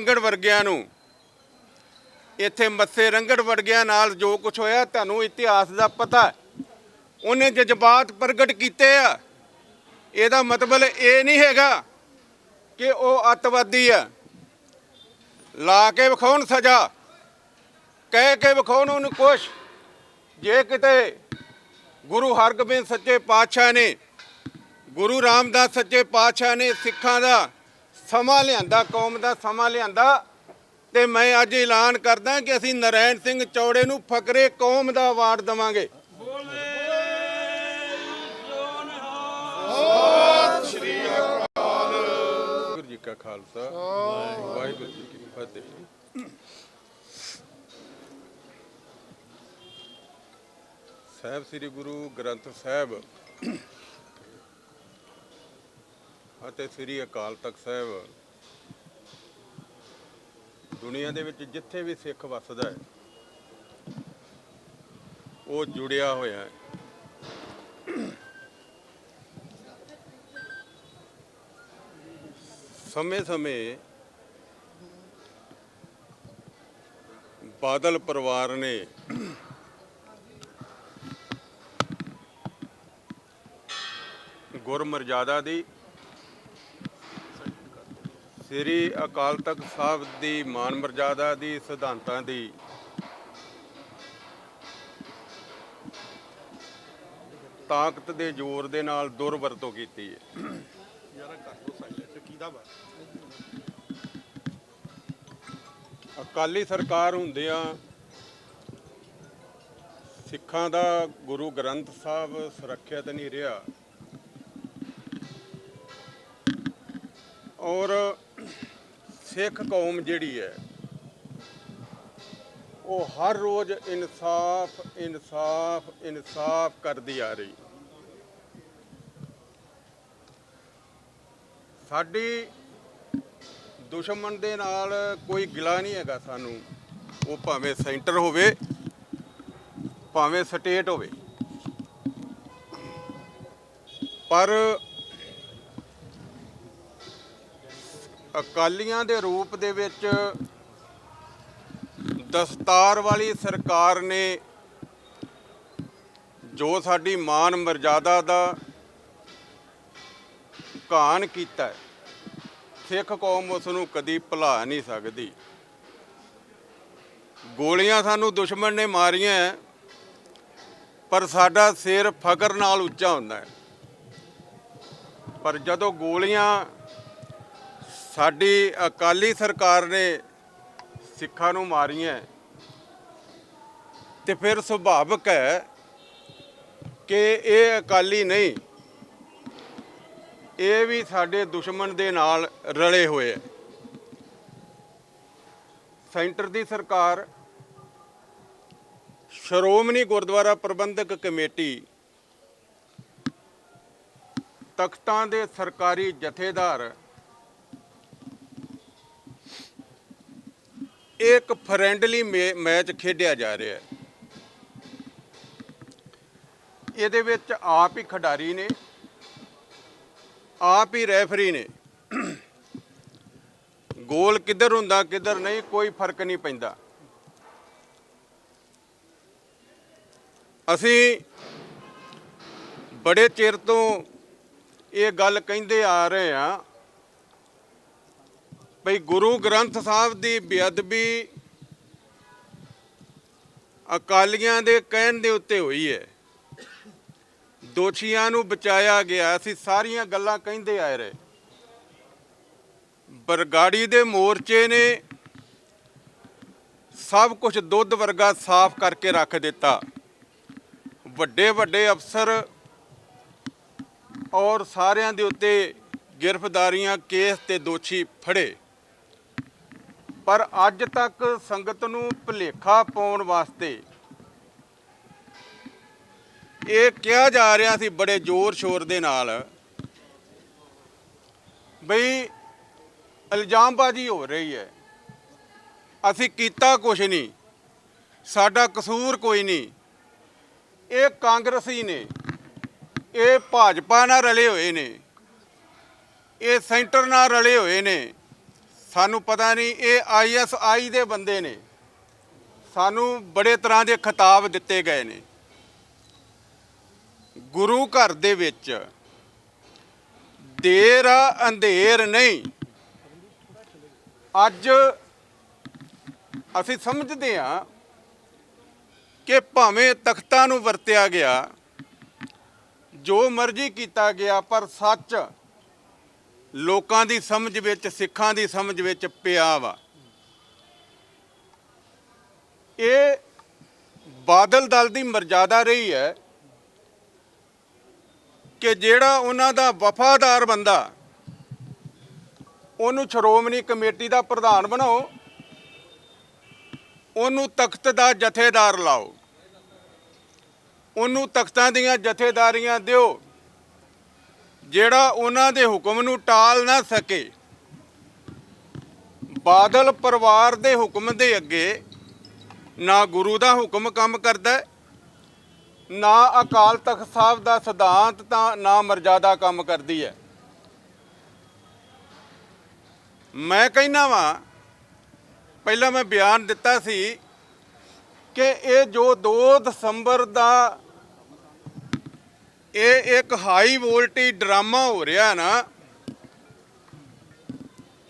ਰੰਗੜ ਵਰਗਿਆਂ ਨੂੰ। ਇੱਥੇ ਮੱਸੇ ਰੰਗੜ ਵਰਗਿਆਂ ਨਾਲ ਜੋ ਕੁਝ ਹੋਇਆ, ਤੁਹਾਨੂੰ ਇਤਿਹਾਸ ਦਾ ਪਤਾ ਉਹਨੇ ਜਜ਼ਬਾਤ ਪ੍ਰਗਟ ਕੀਤੇ ਆ। ਇਹਦਾ ਮਤਲਬ ਇਹ ਨਹੀਂ ਹੈਗਾ ਕਿ ਉਹ ਅੱਤਵਾਦੀ ਆ। ਲਾ ਕੇ ਵਿਖਾਉਣ ਸਜ਼ਾ, ਕਹਿ ਕੇ ਵਿਖਾਉਣ ਉਹਨੂੰ ਕੁਛ। ਜੇ ਕਿਤੇ ਗੁਰੂ ਹਰਗੋਬਿੰਦ ਸੱਚੇ ਪਾਤਸ਼ਾਹ ਨੇ, ਗੁਰੂ ਰਾਮਦਾਸ ਸੱਚੇ ਪਾਤਸ਼ਾਹ ਨੇ ਸਿੱਖਾਂ ਦਾ ਸਮਾਂ ਲਿਆਂਦਾ, ਕੌਮ ਦਾ ਸਮਾਂ ਲਿਆਂਦਾ ਤੇ ਮੈਂ ਅੱਜ ਐਲਾਨ ਕਰਦਾ ਕਿ ਅਸੀਂ ਨਰੈਣ ਸਿੰਘ ਚੌੜੇ ਨੂੰ ਫਕਰੇ ਕੌਮ ਦਾ ਅਵਾਰਡ ਦਵਾਂਗੇ। ਵਾਹਿਗੁਰੂ ਜੀ ਕਾ ਖਾਲਸਾ, ਵਾਹਿਗੁਰੂ ਜੀ ਕੀ ਫਤਿਹ। ਸਾਹਿਬ ਸ੍ਰੀ ਗੁਰੂ ਗ੍ਰੰਥ ਸਾਹਿਬ ਅਤੇ ਸ੍ਰੀ ਅਕਾਲ ਤਖਤ ਸਾਹਿਬ, ਦੁਨੀਆ ਦੇ ਵਿੱਚ ਜਿੱਥੇ ਵੀ ਸਿੱਖ ਵੱਸਦਾ ਹੈ, ਉਹ ਜੁੜਿਆ ਹੋਇਆ ਹੈ। ਸਮੇਂ-ਸਮੇਂ ਬਾਦਲ ਪਰਿਵਾਰ ਨੇ ਗੁਰਮਰਜ਼ਾਦਾ ਦੀ ਸ੍ਰੀ ਅਕਾਲ ਤਖਤ ਸਾਹਿਬ ਦੀ ਮਾਨ ਮਰਜ਼ਾਦਾ ਦੀ ਸਿਧਾਂਤਾਂ ਦੀ। ਤਾਕਤ ਦੇ ਜ਼ੋਰ ਦੇ ਨਾਲ ਦੁਰਵਰਤੋਂ ਕੀਤੀ ਹੈ। ਅਕਾਲੀ ਸਰਕਾਰ ਹੁੰਦਿਆਂ ਸਿੱਖਾਂ ਦਾ ਗੁਰੂ ਗ੍ਰੰਥ ਸਾਹਿਬ ਸੁਰੱਖਿਅਤ ਨਹੀਂ ਰਿਹਾ। ਔਰ ਸਿੱਖ ਕੌਮ ਜਿਹੜੀ ਹੈ, ਉਹ ਹਰ ਰੋਜ਼ ਇਨਸਾਫ ਇਨਸਾਫ ਇਨਸਾਫ ਕਰਦੀ ਆ ਰਹੀ। ਸਾਡੀ ਦੁਸ਼ਮਣ ਦੇ ਨਾਲ ਕੋਈ ਗਿਲਾ ਨਹੀਂ ਹੈਗਾ ਸਾਨੂੰ। ਉਹ ਭਾਵੇਂ ਸੈਂਟਰ ਹੋਵੇ, ਭਾਵੇਂ ਸਟੇਟ ਹੋਵੇ। ਪਰ ਅਕਾਲੀਆਂ ਦੇ ਰੂਪ ਦੇ ਵਿੱਚ ਦਸਤਾਰ ਵਾਲੀ ਸਰਕਾਰ ਨੇ ਜੋ ਸਾਡੀ ਮਾਨ ਮਰਜ਼ਾਦਾ ਦਾ ਘਾਣ ਕੀਤਾ ਸਿੱਖ ਕੌਮ ਉਸ ਨੂੰ ਕਦੀ ਭੁਲਾ ਨਹੀਂ ਸਕਦੀ। ਗੋਲੀਆਂ ਸਾਨੂੰ ਦੁਸ਼ਮਣ ਨੇ ਮਾਰੀਆਂ ਪਰ ਸਾਡਾ ਸਿਰ ਫਕਰ ਨਾਲ ਉੱਚਾ ਹੁੰਦਾ ਹੈ। ਪਰ ਜਦੋਂ ਗੋਲੀਆਂ ਸਾਡੀ ਅਕਾਲੀ ਸਰਕਾਰ ਨੇ ਸਿੱਖਾਂ ਨੂੰ ਮਾਰੀਆਂ ਤੇ ਫਿਰ ਸੁਭਾਵਕ ਹੈ ਕਿ ਇਹ ਅਕਾਲੀ ਨਹੀਂ, ਇਹ ਵੀ ਸਾਡੇ ਦੁਸ਼ਮਣ ਦੇ ਨਾਲ ਰਲੇ ਹੋਏ ਹੈ। ਸੈਂਟਰ ਦੀ ਸਰਕਾਰ, ਸ਼੍ਰੋਮਣੀ ਗੁਰਦੁਆਰਾ ਪ੍ਰਬੰਧਕ ਕਮੇਟੀ, ਤਖਤਾਂ ਦੇ ਸਰਕਾਰੀ ਜਥੇਦਾਰ ਇਹ ਇੱਕ ਫਰੈਂਡਲੀ ਮੈਚ ਖੇਡਿਆ ਜਾ ਰਿਹਾ ਹੈ। ਇਹਦੇ ਵਿੱਚ ਆਪ ਹੀ ਖਿਡਾਰੀ ਨੇ, ਆਪ ਹੀ ਰੈਫਰੀ ਨੇ। ਗੋਲ ਕਿੱਧਰ ਹੁੰਦਾ, ਕਿੱਧਰ ਨਹੀਂ, ਕੋਈ ਫ਼ਰਕ ਨਹੀਂ ਪੈਂਦਾ। ਅਸੀਂ ਬੜੇ ਚਿਰ ਤੋਂ ਇਹ ਗੱਲ ਕਹਿੰਦੇ ਆ ਰਹੇ ਆ ਭਈ ਗੁਰੂ ਗ੍ਰੰਥ ਸਾਹਿਬ ਦੀ ਬੇਅਦਬੀ ਅਕਾਲੀਆਂ ਦੇ ਕਹਿਣ ਦੇ ਉੱਤੇ ਹੋਈ ਹੈ। ਦੋਸ਼ੀਆਂ ਨੂੰ ਬਚਾਇਆ ਗਿਆ, ਅਸੀਂ ਸਾਰੀਆਂ ਗੱਲਾਂ ਕਹਿੰਦੇ ਆਏ ਰਹੇ। ਬਰਗਾੜੀ ਦੇ ਮੋਰਚੇ ਨੇ ਸਭ ਕੁਝ ਦੁੱਧ ਵਰਗਾ ਸਾਫ਼ ਕਰਕੇ ਰੱਖ ਦਿੱਤਾ। ਵੱਡੇ ਵੱਡੇ ਅਫਸਰ ਔਰ ਸਾਰਿਆਂ ਦੇ ਉੱਤੇ ਗ੍ਰਿਫਤਾਰੀਆਂ, ਕੇਸ ਤੇ ਦੋਸ਼ੀ ਫੜੇ। ਪਰ ਅੱਜ ਤੱਕ ਸੰਗਤ ਨੂੰ ਭੁਲੇਖਾ ਪਾਉਣ ਵਾਸਤੇ ਇਹ ਕਿਹਾ ਜਾ ਰਿਹਾ ਸੀ ਬੜੇ ਜ਼ੋਰ ਸ਼ੋਰ ਦੇ ਨਾਲ ਬਈ ਇਲਜ਼ਾਮਬਾਜ਼ੀ ਹੋ ਰਹੀ ਹੈ। ਅਸੀਂ ਕੀਤਾ ਕੁਛ ਨਹੀਂ। ਸਾਡਾ ਕਸੂਰ ਕੋਈ ਨਹੀਂ। ਇਹ ਕਾਂਗਰਸੀ ਨੇ, ਇਹ ਭਾਜਪਾ ਨਾਲ ਰਲੇ ਹੋਏ ਨੇ, ਇਹ ਸੈਂਟਰ ਨਾਲ ਰਲੇ ਹੋਏ ਨੇ। ਸਾਨੂੰ ਪਤਾ ਨਹੀਂ, ਇਹ ਆਈਐਸਆਈ ਦੇ ਬੰਦੇ ਨੇ। ਸਾਨੂੰ ਬੜੇ ਤਰ੍ਹਾਂ ਦੇ ਖਿਤਾਬ ਦਿੱਤੇ ਗਏ ਨੇ। ਗੁਰੂ ਘਰ ਦੇ ਵਿੱਚ ਦੇਰ ਆ, ਅੰਧੇਰ ਨਹੀਂ। ਅੱਜ ਅਸੀਂ ਸਮਝਦੇ ਹਾਂ ਕਿ ਭਾਵੇਂ ਤਖਤਾਂ ਨੂੰ ਵਰਤਿਆ ਗਿਆ, ਜੋ ਮਰਜ਼ੀ ਕੀਤਾ ਗਿਆ, ਪਰ ਸੱਚ ਲੋਕਾਂ ਦੀ ਸਮਝ ਵਿੱਚ, ਸਿੱਖਾਂ ਦੀ ਸਮਝ ਵਿੱਚ ਪਿਆ ਵਾ। ਇਹ ਬਾਦਲ ਦਲ ਦੀ ਮਰਜ਼ਾਦਾ ਰਹੀ ਹੈ ਕਿ ਜਿਹੜਾ ਉਹਨਾਂ ਦਾ ਵਫਾਦਾਰ ਬੰਦਾ, ਉਹਨੂੰ ਸ਼੍ਰੋਮਣੀ ਕਮੇਟੀ ਦਾ ਪ੍ਰਧਾਨ ਬਣਾਓ, ਉਹਨੂੰ ਤਖਤ ਦਾ ਜਥੇਦਾਰ ਲਾਓ, ਉਹਨੂੰ ਤਖਤਾਂ ਦੀਆਂ ਜਥੇਦਾਰੀਆਂ ਦਿਓ। ਜਿਹੜਾ ਉਹਨਾਂ ਦੇ ਹੁਕਮ ਨੂੰ ਟਾਲ ਨਾ ਸਕੇ, ਬਾਦਲ ਪਰਿਵਾਰ ਦੇ ਹੁਕਮ ਦੇ ਅੱਗੇ ਨਾ ਗੁਰੂ ਦਾ ਹੁਕਮ ਕੰਮ ਕਰਦਾ ਨਾ ਅਕਾਲ ਤਖਤ ਸਾਹਿਬ ਦਾ ਸਿਧਾਂਤ ਤਾਂ ਨਾ ਮਰਜ਼ਾਦਾ ਕੰਮ ਕਰਦੀ ਹੈ। ਮੈਂ ਕਹਿਣਾ ਵਾਂ, ਪਹਿਲਾਂ ਮੈਂ ਬਿਆਨ ਦਿੱਤਾ ਸੀ ਕਿ ਇਹ ਜੋ 2 ਦਸੰਬਰ ਦਾ ਇਹ ਇੱਕ ਹਾਈ ਵੋਲਟੇਜ ਡਰਾਮਾ ਹੋ ਰਿਹਾ ਨਾ।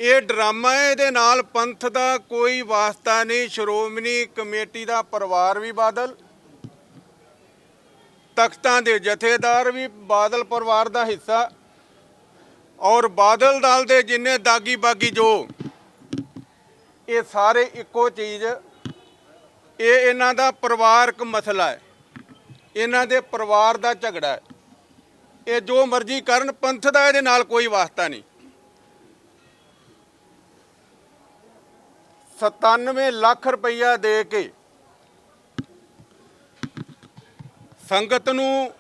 ਇਹ ਡਰਾਮਾ ਇਹਦੇ ਨਾਲ ਪੰਥ ਦਾ ਕੋਈ ਵਾਸਤਾ ਨਹੀਂ, ਸ਼੍ਰੋਮਣੀ ਕਮੇਟੀ ਦਾ ਪਰਿਵਾਰ ਵੀ ਬਾਦਲ, ਤਖਤਾਂ ਦੇ ਜਥੇਦਾਰ ਵੀ ਬਾਦਲ ਪਰਿਵਾਰ ਦਾ ਹਿੱਸਾ ਔਰ ਬਾਦਲ ਦਲ ਦੇ ਜਿੰਨੇ ਦਾਗੀ ਬਾਗੀ ਜੋ, ਇਹ ਸਾਰੇ ਇੱਕੋ ਚੀਜ਼। ਇਹ ਇਹਨਾਂ ਦਾ ਪਰਿਵਾਰਕ ਮਸਲਾ ਹੈ। ਇਹਨਾਂ ਦੇ ਪਰਿਵਾਰ ਦਾ ਝਗੜਾ ਹੈ। ਇਹ ਜੋ ਮਰਜ਼ੀ ਕਰਨ, ਪੰਥ ਦਾ ਇਹਦੇ ਨਾਲ ਕੋਈ ਵਾਸਤਾ ਨਹੀਂ। 97 ਲੱਖ ਰੁਪਈਆ ਦੇ ਕੇ ਸੰਗਤ ਨੂੰ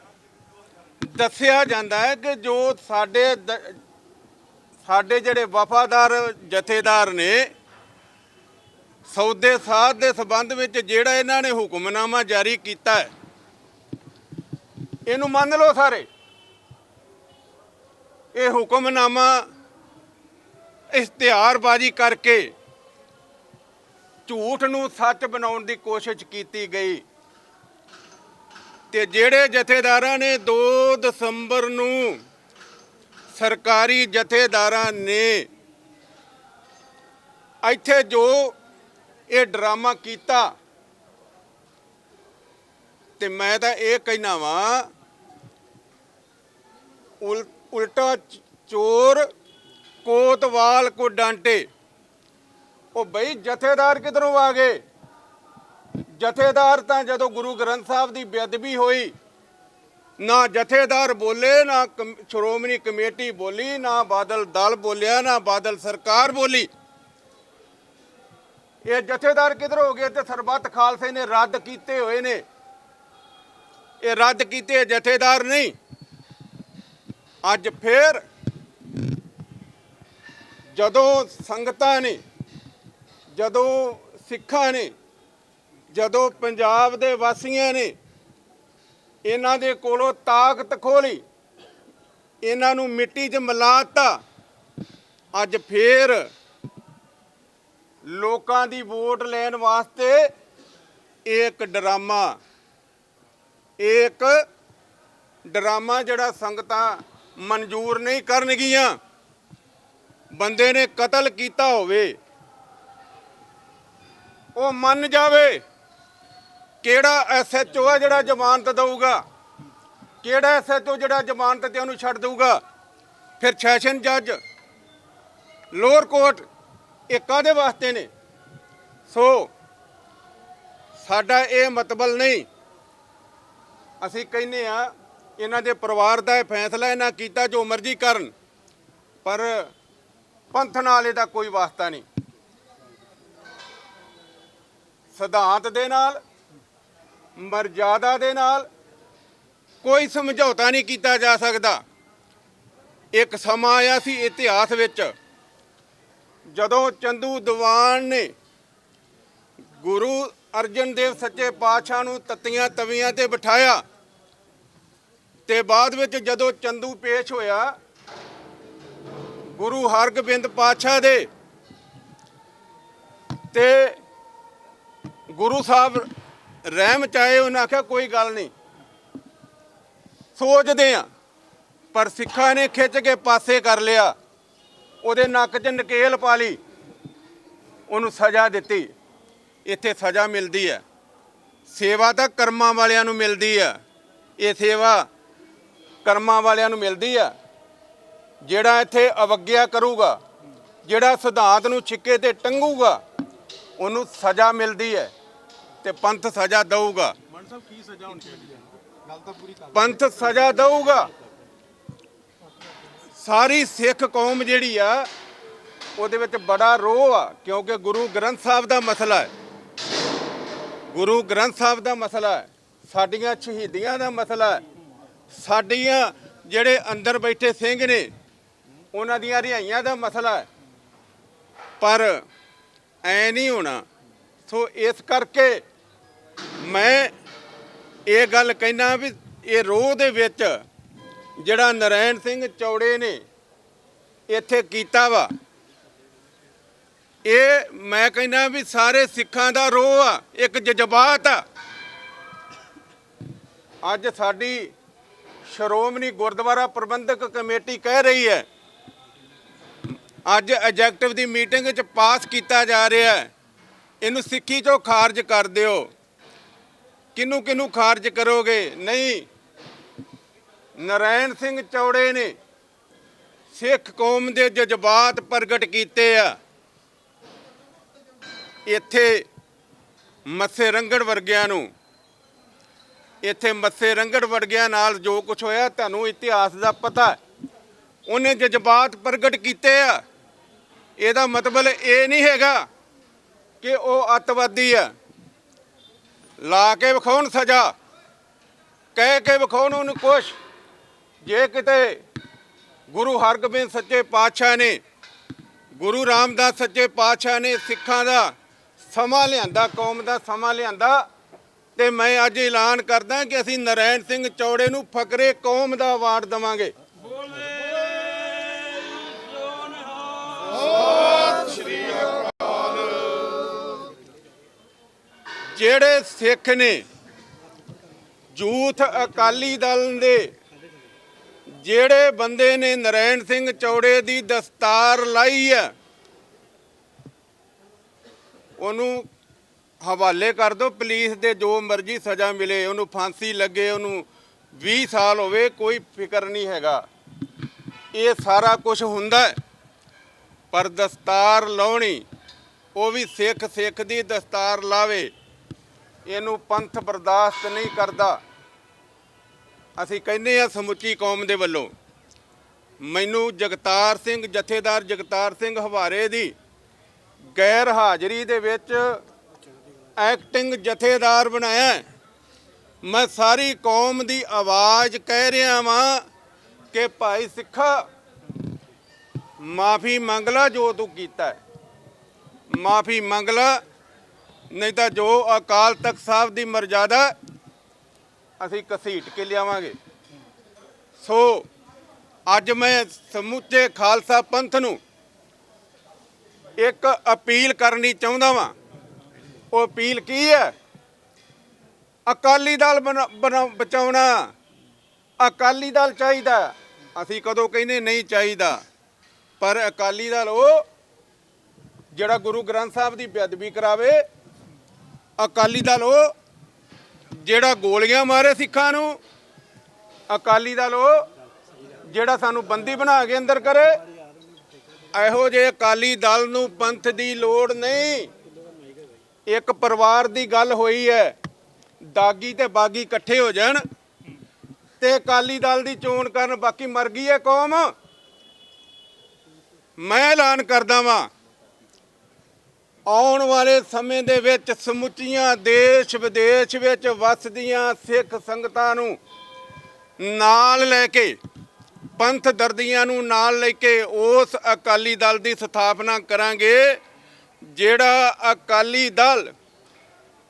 ਦੱਸਿਆ ਜਾਂਦਾ ਹੈ ਕਿ ਜੋ ਸਾਡੇ ਸਾਡੇ ਜਿਹੜੇ ਵਫਾਦਾਰ ਜਥੇਦਾਰ ਨੇ, ਸੌਦੇ ਸਾਧ ਦੇ ਸਬੰਧ ਵਿੱਚ ਜਿਹੜਾ ਇਹਨਾਂ ਨੇ ਹੁਕਮਨਾਮਾ ਜਾਰੀ ਕੀਤਾ ਹੈ, ਇਹਨੂੰ ਮੰਨ ਲਓ ਸਾਰੇ। ਇਹ ਹੁਕਮਨਾਮਾ ਇਸ਼ਤਿਹਾਰਬਾਜ਼ੀ ਕਰਕੇ ਝੂਠ ਨੂੰ ਸੱਚ ਬਣਾਉਣ ਦੀ ਕੋਸ਼ਿਸ਼ ਕੀਤੀ ਗਈ। ਤੇ ਜਿਹੜੇ ਜਥੇਦਾਰਾਂ ਨੇ 2 ਦਸੰਬਰ ਨੂੰ ਸਰਕਾਰੀ ਜਥੇਦਾਰਾਂ ਨੇ ਇੱਥੇ ਜੋ ਇਹ ਡਰਾਮਾ ਕੀਤਾ, ਤੇ ਮੈਂ ਤਾਂ ਇਹ ਕਹਿਣਾ ਵਾਂ ਉਲ- ਉਲਟਾ ਚੋਰ, ਕੋਤਵਾਲ ਕੋ ਡਾਂਟੇ ਉਹ ਬਈ ਜਥੇਦਾਰ ਕਿਧਰੋਂ ਆ ਗਏ? ਜਥੇਦਾਰ ਤਾਂ ਜਦੋਂ ਗੁਰੂ ਗ੍ਰੰਥ ਸਾਹਿਬ ਦੀ ਬੇਅਦਬੀ ਹੋਈ, ਨਾ ਜਥੇਦਾਰ ਬੋਲੇ, ਨਾ ਕਮ- ਸ਼੍ਰੋਮਣੀ ਕਮੇਟੀ ਬੋਲੀ, ਨਾ ਬਾਦਲ ਦਲ ਬੋਲਿਆ, ਨਾ ਬਾਦਲ ਸਰਕਾਰ ਬੋਲੀ। ਇਹ ਜਥੇਦਾਰ ਕਿਧਰ ਹੋ ਗਏ? ਤੇ ਸਰਬੱਤ ਖਾਲਸੇ ਨੇ ਰੱਦ ਕੀਤੇ ਹੋਏ ਨੇ। ਇਹ ਰੱਦ ਕੀਤੇ ਜਥੇਦਾਰ ਨਹੀਂ। ਅੱਜ ਫੇਰ ਜਦੋਂ ਸੰਗਤਾਂ ਨੇ, ਜਦੋਂ ਸਿੱਖਾਂ ਨੇ, ਜਦੋਂ ਪੰਜਾਬ ਦੇ ਵਾਸੀਆਂ ਨੇ ਇਹਨਾਂ ਦੇ ਕੋਲੋਂ ਤਾਕਤ ਖੋਲੀ ਇਹਨਾਂ ਨੂੰ ਮਿੱਟੀ 'ਚ ਮਿਲਾਤਾ, ਅੱਜ ਫੇਰ ਲੋਕਾਂ ਦੀ ਵੋਟ ਲੈਣ ਵਾਸਤੇ ਇਹ ਇੱਕ ਡਰਾਮਾ ਇਹ ਇੱਕ ਡਰਾਮਾ ਜਿਹੜਾ ਸੰਗਤਾਂ ਮਨਜ਼ੂਰ ਨਹੀਂ ਕਰਨਗੀਆਂ। ਬੰਦੇ ਨੇ ਕਤਲ ਕੀਤਾ ਹੋਵੇ, ਉਹ ਮੰਨ ਜਾਵੇ ਕਿਹੜਾ ਐਸਐਚਓ ਆ ਜਿਹੜਾ ਜ਼ਮਾਨਤ ਦੇਊਗਾ, ਕਿਹੜਾ ਐਸਐਚਓ ਜਿਹੜਾ ਜ਼ਮਾਨਤ ਤੇ ਉਹਨੂੰ ਛੱਡ ਦਊਗਾ। ਫਿਰ ਸੈਸ਼ਨ ਜੱਜ, ਲੋਅਰ ਕੋਰਟ, ਇਹ ਕਾਦੇ ਵਾਸਤੇ ਨੇ? ਸੋ ਸਾਡਾ ਇਹ ਮਤਬਲ ਨਹੀਂ। ਅਸੀਂ ਕਹਿੰਨੇ ਆ ਇਹਨਾਂ ਦੇ ਪਰਿਵਾਰ ਦਾ ਇਹ ਫੈਸਲਾ ਇਹਨਾਂ ਕੀਤਾ ਜੋ ਮਰਜ਼ੀ ਕਰਨ, ਪਰ ਪੰਥ ਨਾਲ ਇਹਦਾ ਕੋਈ ਵਾਸਤਾ ਨਹੀਂ। ਸਿਧਾਂਤ ਦੇ ਨਾਲ, ਮਰਜ਼ਾਦਾ ਦੇ ਨਾਲ ਕੋਈ ਸਮਝੌਤਾ ਨਹੀਂ ਕੀਤਾ ਜਾ ਸਕਦਾ। ਇੱਕ ਸਮਾਂ ਆਇਆ ਸੀ ਇਤਿਹਾਸ ਵਿੱਚ, ਜਦੋਂ ਚੰਦੂ ਦੀਵਾਨ ਨੇ ਗੁਰੂ ਅਰਜਨ ਦੇਵ ਸੱਚੇ ਪਾਤਸ਼ਾਹ ਨੂੰ ਤਤੀਆਂ ਤਵੀਆਂ ਤੇ ਬਿਠਾਇਆ ਤੇ ਬਾਅਦ ਵਿੱਚ ਜਦੋਂ ਚੰਦੂ ਪੇਸ਼ ਹੋਇਆ, ਗੁਰੂ ਹਰਗੋਬਿੰਦ ਪਾਤਸ਼ਾਹ ਦੇ ਤੇ ਗੁਰੂ ਸਾਹਿਬ ਰਹਿਮ ਚਾਹੇ, ਉਹਨਾਂ ਆਖਿਆ, ਕੋਈ ਗੱਲ ਨਹੀਂ। ਸੋਚਦੇ ਆ ਪਰ ਸਿੱਖਾਂ ਨੇ ਖਿੱਚ ਕੇ ਪਾਸੇ ਕਰ ਲਿਆ। ਉਹਦੇ ਨੱਕ 'ਚ ਨਕੇਲ ਪਾ ਲਈ। ਉਹਨੂੰ ਸਜ਼ਾ ਦਿੱਤੀ। ਇੱਥੇ ਸਜ਼ਾ ਮਿਲਦੀ ਹੈ। ਸੇਵਾ ਤਾਂ ਕਰਮਾਂ ਵਾਲਿਆਂ ਨੂੰ ਮਿਲਦੀ ਹੈ। ਇਹ ਸੇਵਾ ਕਰਮਾਂ ਵਾਲਿਆਂ ਨੂੰ ਮਿਲਦੀ ਆ ਜਿਹੜਾ ਇੱਥੇ ਅਵਗਿਆ ਕਰੂਗਾ ਜਿਹੜਾ ਸਿਧਾਂਤ ਨੂੰ ਛਿੱਕੇ ਤੇ ਟੰਗੂਗਾ ਉਹਨੂੰ ਸਜ਼ਾ ਮਿਲਦੀ ਹੈ ਤੇ ਪੰਥ ਸਜ਼ਾ ਦਊਗਾ। ਮਨ ਸਾਹਿਬ ਕੀ ਸਜ਼ਾ ਹੋਣੀ ਚਾਹੀਦੀ ਹੈ? ਗੱਲ ਤਾਂ ਪੂਰੀ ਕਰ ਪੰਥ ਸਜ਼ਾ ਦਊਗਾ। ਸਾਰੀ ਸਿੱਖ ਕੌਮ ਜਿਹੜੀ ਆ ਉਹਦੇ ਵਿੱਚ ਬੜਾ ਰੋਹ ਆ ਕਿਉਂਕਿ ਗੁਰੂ ਗ੍ਰੰਥ ਸਾਹਿਬ ਦਾ ਮਸਲਾ ਹੈ। ਗੁਰੂ ਗ੍ਰੰਥ ਸਾਹਿਬ ਦਾ ਮਸਲਾ ਹੈ ਸਾਡੀਆਂ ਸ਼ਹੀਦੀਆਂ ਦਾ ਮਸਲਾ ਹੈ ਸਾਡੀਆਂ ਜਿਹੜੇ ਅੰਦਰ ਬੈਠੇ ਸਿੰਘ ਨੇ, ਉਹਨਾਂ ਦੀਆਂ ਰਿਹਾਈਆਂ ਦਾ ਮਸਲਾ ਹੈ। ਪਰ ਐ ਨਹੀਂ ਹੋਣਾ। ਸੋ ਇਸ ਕਰਕੇ ਮੈਂ ਇਹ ਗੱਲ ਕਹਿਣਾ ਵੀ ਇਹ ਰੋਹ ਦੇ ਵਿੱਚ ਜਿਹੜਾ ਨਰੈਣ ਸਿੰਘ ਚੌੜੇ ਨੇ ਇੱਥੇ ਕੀਤਾ ਵਾ, ਇਹ ਮੈਂ ਕਹਿੰਦਾ ਵੀ ਸਾਰੇ ਸਿੱਖਾਂ ਦਾ ਰੋਹ ਆ, ਇੱਕ ਜਜ਼ਬਾਤ ਆ। ਅੱਜ ਸਾਡੀ ਸ਼੍ਰੋਮਣੀ ਗੁਰਦੁਆਰਾ ਪ੍ਰਬੰਧਕ ਕਮੇਟੀ ਕਹਿ ਰਹੀ ਹੈ, ਅੱਜ ਐਗਜ਼ੈਕਟਿਵ ਦੀ ਮੀਟਿੰਗ ਵਿੱਚ ਪਾਸ ਕੀਤਾ ਜਾ ਰਿਹਾ ਹੈ। ਇਹਨੂੰ ਸਿੱਖੀ ਚੋਂ ਖਾਰਜ ਕਰ ਦਿਓ। ਕਿਹਨੂੰ ਕਿਹਨੂੰ ਖਾਰਜ ਕਰੋਗੇ? ਨਹੀਂ। ਨਰੈਣ ਸਿੰਘ ਚੌੜੇ ਨੇ ਸਿੱਖ ਕੌਮ ਦੇ ਜਜ਼ਬਾਤ ਪ੍ਰਗਟ ਕੀਤੇ ਆ। ਇੱਥੇ ਮੱਸੇ ਰੰਗੜ ਵਰਗਿਆਂ ਨੂੰ ਇੱਥੇ ਮੱਸੇ ਰੰਗੜ ਵਰਗਿਆਂ ਨਾਲ ਜੋ ਕੁਝ ਹੋਇਆ ਤੁਹਾਨੂੰ ਇਤਿਹਾਸ ਦਾ ਪਤਾ ਉਹਨੇ ਜਜ਼ਬਾਤ ਪ੍ਰਗਟ ਕੀਤੇ ਆ। ਇਹਦਾ ਮਤਲਬ ਇਹ ਨਹੀਂ ਹੈਗਾ ਕਿ ਉਹ ਅੱਤਵਾਦੀ ਆ। ਲਾ ਕੇ ਵਿਖਾਉਣ ਸਜ਼ਾ, ਕਹਿ ਕੇ ਵਿਖਾਉਣ ਉਹਨੂੰ ਕੁਛ। ਜੇ ਕਿਤੇ ਗੁਰੂ ਹਰਗੋਬਿੰਦ ਸੱਚੇ ਪਾਤਸ਼ਾਹ ਨੇ, ਗੁਰੂ ਰਾਮਦਾਸ ਸੱਚੇ ਪਾਤਸ਼ਾਹ ਨੇ ਸਿੱਖਾਂ ਦਾ ਸਮਾਂ ਲਿਆਂਦਾ, ਕੌਮ ਦਾ ਸਮਾਂ ਲਿਆਂਦਾ ਤੇ ਮੈਂ ਅੱਜ ਐਲਾਨ ਕਰਦਾ ਕਿ ਅਸੀਂ ਨਰੈਣ ਸਿੰਘ ਚੌੜੇ ਨੂੰ ਫਕਰੇ ਕੌਮ ਦਾ ਅਵਾਰਡ ਦਵਾਂਗੇ। ਜਿਹੜੇ ਸਿੱਖ ਨੇ ਜੂਥ ਅਕਾਲੀ ਦਲ ਦੇ, ਜਿਹੜੇ ਬੰਦੇ ਨੇ ਨਰੈਣ ਸਿੰਘ ਚੌੜੇ ਦੀ ਦਸਤਾਰ ਲਾਈ ਹੈ, ਉਹਨੂੰ ਹਵਾਲੇ ਕਰ ਦਿਓ, ਪੁਲਿਸ ਦੇ ਜੋ ਮਰਜ਼ੀ ਸਜ਼ਾ ਮਿਲੇ, ਉਹਨੂੰ ਫਾਂਸੀ ਲੱਗੇ, ਉਹਨੂੰ 20 ਸਾਲ ਹੋਵੇ, ਕੋਈ ਫਿਕਰ ਨਹੀਂ ਹੈਗਾ। ਇਹ ਸਾਰਾ ਕੁਝ ਹੁੰਦਾ ਪਰ ਦਸਤਾਰ ਲਾਉਣੀ, ਉਹ ਵੀ ਸਿੱਖ ਸਿੱਖ ਦੀ ਦਸਤਾਰ ਲਾਵੇ, ਇਹਨੂੰ ਪੰਥ ਬਰਦਾਸ਼ਤ ਨਹੀਂ ਕਰਦਾ। ਅਸੀਂ ਕਹਿੰਦੇ ਆ ਸਮੁੱਚੀ ਕੌਮ ਦੇ ਵੱਲੋਂ, ਮੈਨੂੰ ਜਗਤਾਰ ਸਿੰਘ, ਜਥੇਦਾਰ ਜਗਤਾਰ ਸਿੰਘ ਹਵਾਰੇ ਦੀ ਗੈਰ ਹਾਜ਼ਰੀ ਦੇ ਵਿੱਚ ਐਕਟਿੰਗ ਜਥੇਦਾਰ ਬਣਾਇਆ ਮੈਂ ਸਾਰੀ ਕੌਮ ਦੀ ਆਵਾਜ਼ ਕਹਿ ਰਿਹਾ ਵਾਂ ਕਿ ਭਾਈ ਸਿੱਖਾ, ਮਾਫੀ ਮੰਗ ਲਾ ਜੋ ਤੂੰ ਕੀਤਾ ਮਾਫੀ ਮੰਗ ਲਾ, ਨਹੀਂ ਤਾਂ ਜੋ ਅਕਾਲ ਤਖਤ ਸਾਹਿਬ ਦੀ ਮਰਜ਼ਾਦਾ ਅਸੀਂ ਘਸੀਟ ਕੇ ਲਿਆਵਾਂਗੇ। ਸੋ ਅੱਜ ਮੈਂ ਸਮੁੱਚੇ ਖਾਲਸਾ ਪੰਥ ਨੂੰ ਇੱਕ ਅਪੀਲ ਕਰਨੀ ਚਾਹੁੰਦਾ ਵਾਂ ਉਹ ਅਪੀਲ ਕੀ ਹੈ? ਅਕਾਲੀ ਦਲ ਬਣਾ- ਬਣਾ- ਬਚਾਉਣਾ। ਅਕਾਲੀ ਦਲ ਚਾਹੀਦਾ। ਅਸੀਂ ਕਦੋਂ ਕਹਿੰਦੇ ਨਹੀਂ ਚਾਹੀਦਾ। ਪਰ ਅਕਾਲੀ ਦਲ ਉਹ ਜਿਹੜਾ ਗੁਰੂ ਗ੍ਰੰਥ ਸਾਹਿਬ ਦੀ ਬੇਅਦਬੀ ਕਰਾਵੇ, ਅਕਾਲੀ ਦਲ ਉਹ ਜਿਹੜਾ ਗੋਲੀਆਂ ਮਾਰੇ ਸਿੱਖਾਂ ਨੂੰ, ਅਕਾਲੀ ਦਲ ਉਹ ਜਿਹੜਾ ਸਾਨੂੰ ਬੰਦੀ ਬਣਾ ਕੇ ਅੰਦਰ ਕਰੇ। ਇਹੋ ਜਿਹੇ ਅਕਾਲੀ ਦਲ ਨੂੰ ਪੰਥ ਦੀ ਲੋੜ ਨਹੀਂ। ਇੱਕ ਪਰਿਵਾਰ ਦੀ ਗੱਲ ਹੋਈ ਹੈ, ਦਾਗੀ ਤੇ ਬਾਗੀ ਇਕੱਠੇ ਹੋ ਜਾਣ ਤੇ ਅਕਾਲੀ ਦਲ ਦੀ ਚੋਣ ਕਰਨ ਬਾਕੀ ਮਰ ਗਈ ਹੈ ਕੌਮ। ਮੈਂ ਐਲਾਨ ਕਰਦਾ ਵਾਂ, ਆਉਣ ਵਾਲੇ ਸਮੇਂ ਦੇ ਵਿੱਚ ਸਮੁੱਚੀਆਂ ਦੇਸ਼ ਵਿਦੇਸ਼ ਵਿੱਚ ਵਸਦੀਆਂ ਸਿੱਖ ਸੰਗਤਾਂ ਨੂੰ ਨਾਲ ਲੈ ਕੇ, ਪੰਥ ਦਰਦੀਆਂ ਨੂੰ ਨਾਲ ਲੈ ਕੇ ਉਸ ਅਕਾਲੀ ਦਲ ਦੀ ਸਥਾਪਨਾ ਕਰਾਂਗੇ। ਜਿਹੜਾ ਅਕਾਲੀ ਦਲ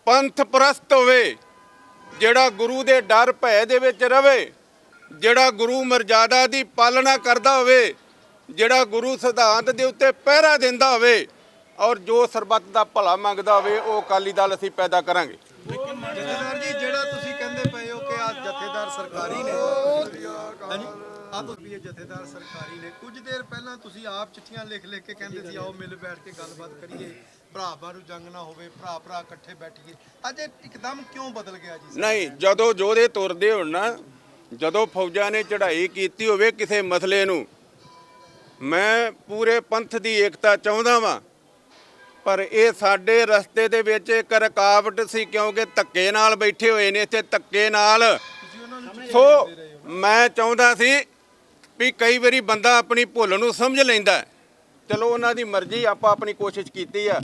ਪੰਥ ਪ੍ਰਸਤ ਹੋਵੇ, ਜਿਹੜਾ ਗੁਰੂ ਦੇ ਡਰ ਭੈ ਦੇ ਵਿੱਚ ਰਵੇ, ਜਿਹੜਾ ਗੁਰੂ ਮਰਜ਼ਾਦਾ ਦੀ ਪਾਲਣਾ ਕਰਦਾ ਹੋਵੇ, ਜਿਹੜਾ ਗੁਰੂ ਸਿਧਾਂਤ ਦੇ ਉੱਤੇ ਪਹਿਰਾ ਦਿੰਦਾ ਹੋਵੇ ਔਰ ਜੋ ਸਰਬੱਤ ਦਾ ਭਲਾ ਮੰਗਦਾ ਹੋਵੇ, ਉਹ ਅਕਾਲੀ ਦਲ ਅਸੀਂ ਪੈਦਾ ਕਰਾਂਗੇ। ਜਥੇਦਾਰ ਜੀ, ਜਿਹੜਾ ਤੁਸੀਂ ਕਹਿੰਦੇ ਪਏ ਹੋ ਕਿ ਆ ਜਥੇਦਾਰ ਸਰਕਾਰੀ ਨੇ ਤੁਸੀਂ ਵੀ ਜਥੇਦਾਰ ਸਰਕਾਰੀ ਨੇ। ਕੁਝ ਦੇਰ ਪਹਿਲਾਂ ਤੁਸੀਂ ਆਪ ਚਿੱਠੀਆਂ ਲਿਖ ਲਿਖ ਕੇ ਕਹਿੰਦੇ ਸੀ ਆਓ ਮਿਲ ਬੈਠ ਕੇ ਗੱਲਬਾਤ ਕਰੀਏ। ਭਰਾਵਾਂ ਨੂੰ ਜੰਗ ਨਾ ਹੋਵੇ ਭਰਾ ਭਰਾ ਇਕੱਠੇ ਬੈਠੀਏ। ਅੱਜ ਇੱਕਦਮ ਕਿਉਂ ਬਦਲ ਗਿਆ ਜੀ? ਨਹੀਂ ਜਦੋਂ ਜੋਧੇ ਤੁਰਦੇ ਹੋਣ ਨਾ ਜਦੋਂ ਫੌਜਾਂ ਨੇ ਚੜ੍ਹਾਈ ਕੀਤੀ ਹੋਵੇ ਕਿਸੇ ਮਸਲੇ ਨੂੰ ਮੈਂ ਪੂਰੇ ਪੰਥ ਦੀ ਏਕਤਾ ਚਾਹੁੰਦਾ ਵਾਂ। ਪਰ ਇਹ ਸਾਡੇ ਰਸਤੇ ਦੇ ਵਿੱਚ ਇੱਕ ਰੁਕਾਵਟ ਸੀ ਕਿਉਂਕਿ ਧੱਕੇ ਨਾਲ ਬੈਠੇ ਹੋਏ ਨੇ ਇੱਥੇ ਧੱਕੇ ਨਾਲ। ਸੋ ਮੈਂ ਚਾਹੁੰਦਾ ਸੀ ਵੀ ਕਈ ਵਾਰੀ ਬੰਦਾ ਆਪਣੀ ਭੁੱਲ ਨੂੰ ਸਮਝ ਲੈਂਦਾ। ਚਲੋ ਉਹਨਾਂ ਦੀ ਮਰਜ਼ੀ ਆਪਾਂ ਆਪਣੀ ਕੋਸ਼ਿਸ਼ ਕੀਤੀ ਆ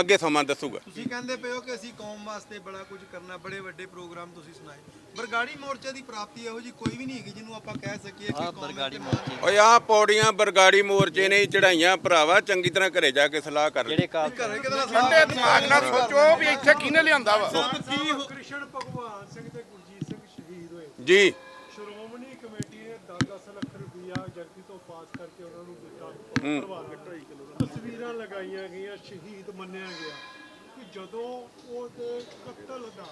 ਅੱਗੇ ਸਮਾਂ ਦੱਸੂਗਾ। ਤੁਸੀਂ ਕਹਿੰਦੇ ਪਏ ਹੋ ਕਿ ਅਸੀਂ ਕੌਮ ਵਾਸਤੇ ਬੜਾ ਕੁਝ ਕਰਨਾ ਬੜੇ ਵੱਡੇ ਪ੍ਰੋਗਰਾਮ ਤੁਸੀਂ ਸੁਣਾਏ। ਬਰਗਾੜੀ ਮੋਰਚੇ ਦੀ ਪ੍ਰਾਪਤੀ ਇਹੋ ਜੀ ਕੋਈ ਵੀ ਨਹੀਂ ਹੈਗੀ ਜਿਹਨੂੰ ਆਪਾਂ ਕਹਿ ਸਕੀਏ ਕਿ ਕੌਮ ਬਰਗਾੜੀ ਮੋਰਚੇ ਓਏ ਆ ਪੌੜੀਆਂ ਬਰਗਾੜੀ ਮੋਰਚੇ ਨੇ ਚੜਾਈਆਂ ਭਰਾਵਾ ਚੰਗੀ ਤਰ੍ਹਾਂ ਘਰੇ ਜਾ ਕੇ ਸਲਾਹ ਕਰ ਲੈ ਘਰੇ ਕਿਦਾਂ ਠੰਡੇ ਦਿਮਾਗ ਨਾਲ ਸੋਚੋ ਵੀ ਇੱਥੇ ਕਿਹਨੇ ਲਿਆਂਦਾ ਵਾ? ਕੀ ਹੋ- ਕ੍ਰਿਸ਼ਨ ਭਗਵਾਨ ਸਿੰਘ ਤੇ ਗੁਰਜੀਤ ਸਿੰਘ ਸ਼ਹੀਦ ਹੋਏ। ਜੀ ਸ਼੍ਰੋਮਣੀ ਕਮੇਟੀ ਨੇ 10-10 ਲੱਖ ਰੁਪਈਆ ਜਗਤੀ ਤੋਂ ਪਾਸ ਕਰਕੇ ਉਹਨਾਂ ਨੂੰ ਦਿੱਤਾ। ਪਰਿਵਾਰ ਤਸਵੀਰਾਂ ਲਗਾਈਆਂ ਗਈਆਂ ਸ਼ਹੀਦ ਮੰਨਿਆ ਗਿਆ ਕਿ ਜਦੋਂ ਉਹ ਤੇ ਕਤਲ ਦਾ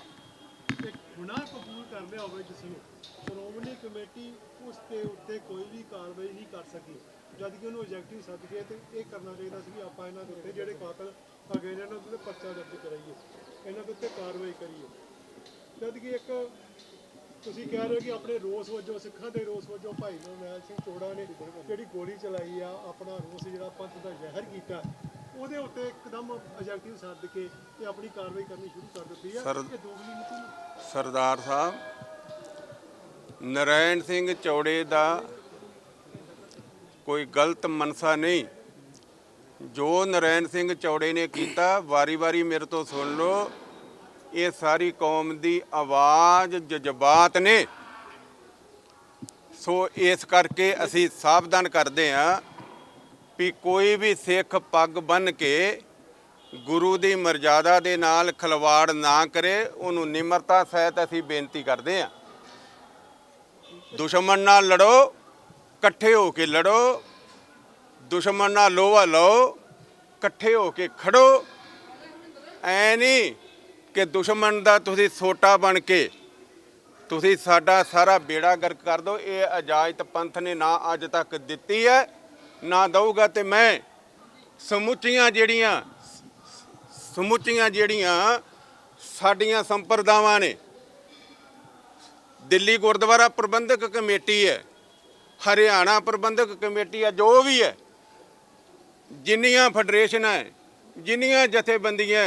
ਇੱਕ ਗੁਨਾਹ ਕਬੂਲ ਕਰ ਲਿਆ ਹੋਵੇ ਜਿਸ ਨੂੰ ਸ਼੍ਰੋਮਣੀ ਕਮੇਟੀ ਉਸ ਦੇ ਉੱਤੇ ਕੋਈ ਵੀ ਕਾਰਵਾਈ ਨਹੀਂ ਕਰ ਸਕੀ। ਜਦ ਕਿ ਉਹਨੂੰ ਐਗਜ਼ੈਕਟਿਵ ਸੱਦ ਕੇ ਤੇ ਇਹ ਕਰਨਾ ਚਾਹੀਦਾ ਸੀ ਵੀ ਆਪਾਂ ਇਹਨਾਂ ਦੇ ਉੱਤੇ ਜਿਹੜੇ ਕਾਤਲ ਹੈਗੇ ਇਹਨਾਂ ਦੇ ਉੱਤੇ ਪਰਚਾ ਦਰਜ ਕਰਾਈਏ ਇਹਨਾਂ ਦੇ ਉੱਤੇ ਕਾਰਵਾਈ ਕਰੀਏ। ਜਦ ਕਿ ਇੱਕ ਤੁਸੀਂ ਕਹਿ ਰਹੇ ਹੋ ਕਿ ਆਪਣੇ ਰੋਸ ਵਜੋਂ ਸਿੱਖਾਂ ਦੇ ਰੋਸ ਵਜੋਂ ਭਾਈ ਨਰਨੈਲ ਸਿੰਘ ਚੋੜਾ ਨੇ ਜਿਹੜੀ ਗੋਲੀ ਚਲਾਈ ਆ ਆਪਣਾ ਰੋਸ ਜਿਹੜਾ ਪੰਥ ਦਾ ਜ਼ਹਿਰ ਕੀਤਾ ਉਹਦੇ ਉੱਤੇ ਇੱਕਦਮ ਐਜੈਕਟਿਵ ਸੱਦ ਕੇ ਤੇ ਆਪਣੀ ਕਾਰਵਾਈ ਕਰਨੀ ਸ਼ੁਰੂ ਕਰ ਦਿੱਤੀ ਆ। ਇਹ ਦੋਗਲੀ ਨੀਤੀ ਸਰਦਾਰ ਸਾਹਿਬ ਨਰੈਣ ਸਿੰਘ ਚੌੜੇ ਦਾ ਕੋਈ ਗਲਤ ਮਨਸਾ ਨਹੀਂ। ਜੋ ਨਰੈਣ ਸਿੰਘ ਚੌੜੇ ਨੇ ਕੀਤਾ ਵਾਰੀ-ਵਾਰੀ ਮੇਰੇ ਤੋਂ ਸੁਣ ਲਓ। ਇਹ ਸਾਰੀ ਕੌਮ ਦੀ ਆਵਾਜ਼ ਜਜ਼ਬਾਤ ਨੇ। ਸੋ ਇਸ ਕਰਕੇ ਅਸੀਂ ਸਾਵਧਾਨ ਕਰਦੇ ਹਾਂ ਵੀ ਕੋਈ ਵੀ ਸਿੱਖ ਪੱਗ ਬੰਨ ਕੇ ਗੁਰੂ ਦੀ ਮਰਜ਼ਾਦਾ ਦੇ ਨਾਲ ਖਲਵਾੜ ਨਾ ਕਰੇ, ਉਹਨੂੰ ਨਿਮਰਤਾ ਸਹਿਤ ਅਸੀਂ ਬੇਨਤੀ ਕਰਦੇ ਹਾਂ। ਦੁਸ਼ਮਣ ਨਾਲ ਲੜੋ, ਇਕੱਠੇ ਹੋ ਕੇ ਲੜੋ, ਦੁਸ਼ਮਣ ਨਾਲ ਲੋਹਾ ਲਓ, ਇਕੱਠੇ ਹੋ ਕੇ ਖੜੋ। ਐ ਨਹੀਂ ਕਿ ਦੁਸ਼ਮਣ ਦਾ ਤੁਸੀਂ ਸੋਟਾ ਬਣ ਕੇ ਤੁਸੀਂ ਸਾਡਾ ਸਾਰਾ ਬੇੜਾ ਗਰਕ ਕਰ ਦਿਓ। ਇਹ ਇਜਾਜ਼ਤ ਪੰਥ ਨੇ ਨਾ ਅੱਜ ਤੱਕ ਦਿੱਤੀ ਹੈ, ਨਾ ਦਊਗਾ ਤੇ ਮੈਂ ਸਮੁੱਚੀਆਂ ਜਿਹੜੀਆਂ ਸਮੁੱਚੀਆਂ ਜਿਹੜੀਆਂ ਸਾਡੀਆਂ ਸੰਪਰਦਾਵਾਂ ਨੇ, ਦਿੱਲੀ ਗੁਰਦੁਆਰਾ ਪ੍ਰਬੰਧਕ ਕਮੇਟੀ ਹੈ, ਹਰਿਆਣਾ ਪ੍ਰਬੰਧਕ ਕਮੇਟੀ ਹੈ, ਜੋ ਵੀ ਹੈ, ਜਿੰਨੀਆਂ ਫੈਡਰੇਸ਼ਨਾਂ ਹੈ, ਜਿੰਨੀਆਂ ਜਥੇਬੰਦੀਆਂ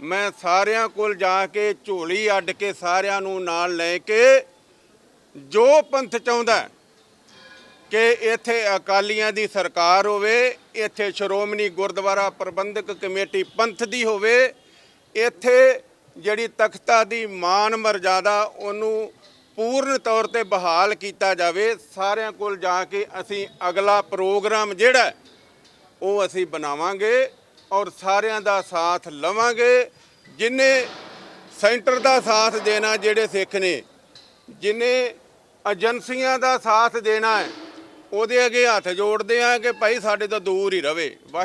ਮੈਂ ਸਾਰਿਆਂ ਕੋਲ ਜਾ ਕੇ ਝੋਲੀ ਅੱਡ ਕੇ ਸਾਰਿਆਂ ਨੂੰ ਨਾਲ ਲੈ ਕੇ ਜੋ ਪੰਥ ਚਾਹੁੰਦਾ ਕਿ ਇੱਥੇ ਅਕਾਲੀਆਂ ਦੀ ਸਰਕਾਰ ਹੋਵੇ, ਇੱਥੇ ਸ਼੍ਰੋਮਣੀ ਗੁਰਦੁਆਰਾ ਪ੍ਰਬੰਧਕ ਕਮੇਟੀ ਪੰਥ ਦੀ ਹੋਵੇ, ਇੱਥੇ ਜਿਹੜੀ ਤਖਤਾ ਦੀ ਮਾਨ ਮਰਜ਼ਾਦਾ ਉਹਨੂੰ ਪੂਰਨ ਤੌਰ ਤੇ ਬਹਾਲ ਕੀਤਾ ਜਾਵੇ, ਸਾਰਿਆਂ ਕੋਲ ਜਾ ਕੇ ਅਸੀਂ ਅਗਲਾ ਪ੍ਰੋਗਰਾਮ ਜਿਹੜਾ ਉਹ ਅਸੀਂ ਬਣਾਵਾਂਗੇ। ਔਰ ਸਾਰਿਆਂ ਦਾ ਸਾਥ ਲਵਾਂਗੇ। ਜਿਨੇ ਸੈਂਟਰ ਦਾ ਸਾਥ ਦੇਣਾ ਜਿਹੜੇ ਸਿੱਖ ਨੇ, ਜਿਨੇ ਏਜੰਸੀਆਂ ਦਾ ਸਾਥ ਦੇਣਾ ਹੈ, ਉਹਦੇ ਅੱਗੇ ਹੱਥ ਜੋੜਦੇ ਆ ਕਿ ਭਾਈ ਸਾਡੇ ਤੋਂ ਦੂਰ ਹੀ ਰਵੇ। ਵਾਹਿਗੁਰੂ